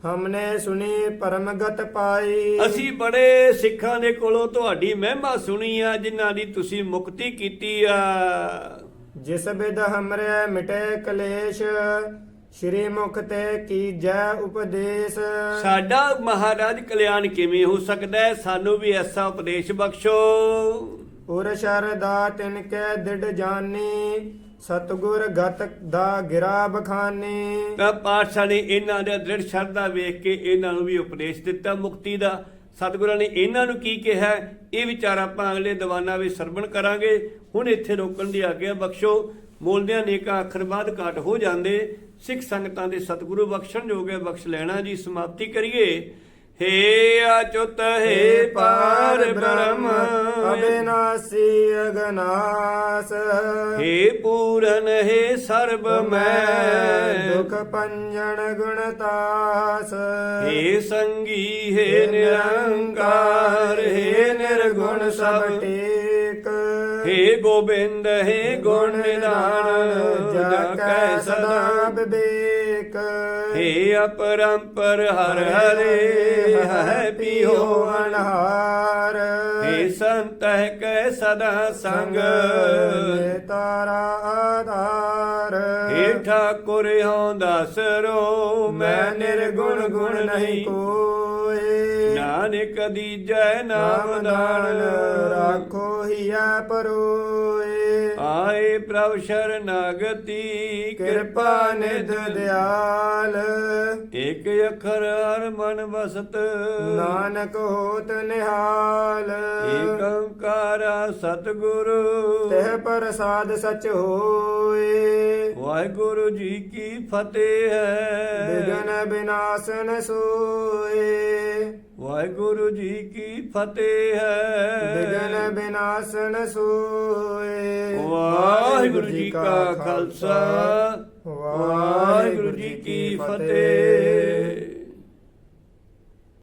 [SPEAKER 1] ਹਮਨੇ ਸੁਣੀ ਪਰਮਗਤ ਪਾਈ।
[SPEAKER 2] ਅਸੀਂ ਬੜੇ ਸਿੱਖਾਂ ਦੇ ਕੋਲੋਂ ਤੁਹਾਡੀ ਮਹਿਮਾ ਸੁਣੀ ਆ ਜਿਨ੍ਹਾਂ ਦੀ ਤੁਸੀਂ ਮੁਕਤੀ ਕੀਤੀ ਆ।
[SPEAKER 1] ਜਿਸ ਬਿਦ ਹਮਰੇ ਮਿਟੇ ਕਲੇਸ਼ ਸ਼੍ਰੀ ਮੁਖ ਤੇ ਕੀਜੈ ਉਪਦੇਸ਼?
[SPEAKER 2] ਸਾਡਾ ਮਹਾਰਾਜ ਕਲਿਆਣ ਕਿਵੇਂ ਹੋ ਸਕਦਾ ਹੈ? ਸਾਨੂੰ ਵੀ ਐਸਾ ਉਪਦੇਸ਼ ਬਖਸ਼ੋ।
[SPEAKER 1] ਉਰ ਸ਼ਰਦਾ ਤਿਨ ਕੈ ਦਿੜ ਜਾਨੀ ਸਤਗੁਰ ਗਤ ਦਾ ਗਿਰਾ ਬਖਾਨੀ।
[SPEAKER 2] ਤਾਂ ਪਾਤਸ਼ਾਹ ਨੇ ਇਹਨਾਂ ਦੇ ਦ੍ਰਿੜ ਸ਼ਰਧਾ ਵੇਖ ਕੇ ਇਹਨਾਂ ਨੂੰ ਵੀ ਉਪਦੇਸ਼ ਦਿੱਤਾ ਮੁਕਤੀ ਦਾ। ਸਤਿਗੁਰਾਂ ਨੇ ਇਹਨਾਂ ਨੂੰ ਕੀ ਕਿਹਾ? ਇਹ ਵਿਚਾਰ ਆਪਾਂ ਅਗਲੇ ਦੀਵਾਨਾਂ ਵਿੱਚ ਸਰਵਣ ਕਰਾਂਗੇ। ਹੁਣ ਇੱਥੇ ਰੋਕਣ ਦੀ ਆਗਿਆ ਬਖਸ਼ੋ। ਮੋਲਦਿਆਂ ਨੇਕਾਂ ਅੱਖਰ ਬਾਅਦ ਘਾਟ ਹੋ ਜਾਂਦੇ ਸਿੱਖ ਸੰਗਤਾਂ ਦੇ ਸਤਿਗੁਰੂ ਬਖਸ਼ਣ ਜੋਗੇ ਬਖਸ਼ ਲੈਣਾ ਜੀ ਸਮਾਪਤੀ ਕਰੀਏ। ਹੇ ਅਚੁੱਤ ਹੇ ਪਾਰ ਬ੍ਰਹਮ
[SPEAKER 1] ਅਬਿਨਾਸੀ ਅਗਨਾਸ।
[SPEAKER 2] ਹੇ ਪੂਰਨ ਹੇ ਸਰਬ ਮੈਂ
[SPEAKER 1] ਦੁਖ ਪੰਜਨ ਗੁਣਤਾਸ
[SPEAKER 2] ਹੇ ਸੰਗੀ ਹੈ ਨਿਰੰਕਾਰ ਹੈ ਨਿਰਗੁਣ ਸਭ ਹੇ ਗੋਬਿੰਦ ਹੈ ਗੁਣ ਨਿਧਾਨ
[SPEAKER 1] ਜਾ ਕੈ
[SPEAKER 2] ਸਦਾ
[SPEAKER 1] ਵਿਵੇਕ।
[SPEAKER 2] ਹੇ ਅਪਰੰਪਰ ਹਰ ਹਰੇ ਹੈ ਪੀਓ
[SPEAKER 1] ਅਨਹਾਰ।
[SPEAKER 2] ਹੇ ਸੰਤ ਹੈ ਕੈ ਸਦਾ ਸੰਗ।
[SPEAKER 1] ਸੰਗ ਤਾਰਾ ਆਧਾਰ।
[SPEAKER 2] ਹੇ ਠਾਕੁਰ ਹਉ ਦਸਰੋ
[SPEAKER 1] ਮੈਂ ਨਿਰਗੁਣ ਗੁਣ ਨਹੀਂ ਕੋਏ
[SPEAKER 2] ਨਾਨਕ ਦੀਜੈ ਨਾਮ ਦਾਨ
[SPEAKER 1] ਰਾਖੋ ਹਿਆ ਪਰੋਏ
[SPEAKER 2] ਆਏ ਪ੍ਰਭ ਸ਼ਰਨਾਗਤੀ
[SPEAKER 1] ਕਿਰਪਾ ਨਿਧ ਦਿਆਲ।
[SPEAKER 2] ਇਕ ਅੱਖਰ ਹਰ ਮਨ ਵਸਤ
[SPEAKER 1] ਨਾਨਕ ਹੋਤ ਨਿਹਾਲ।
[SPEAKER 2] ਏਕ ਓੰਕਾਰਾ ਸਤਿਗੁਰੂ।
[SPEAKER 1] ਤਹ ਪ੍ਰਸਾਦ ਸਚ ਹੋਏ।
[SPEAKER 2] ਵਾਹਿਗੁਰੂ ਜੀ ਕੀ ਫਤਿਹ ਹੈ।
[SPEAKER 1] ਬਿਗਨ ਬਿਨਾਸਨ ਸੋਏ।
[SPEAKER 2] ਵਾਹਿਗੁਰੂ ਜੀ ਕੀ ਫਤਿਹ ਹੈ।
[SPEAKER 1] ਬਿਗਨ ਬਿਨਾਸਨ ਸੋਏ।
[SPEAKER 2] ਵਾਹਿਗੁਰੂ ਜੀ ਕਾ ਖਾਲਸਾ। ਵਾਹਿਗੁਰੂ ਜੀ ਕੀ ਫਤਿਹ।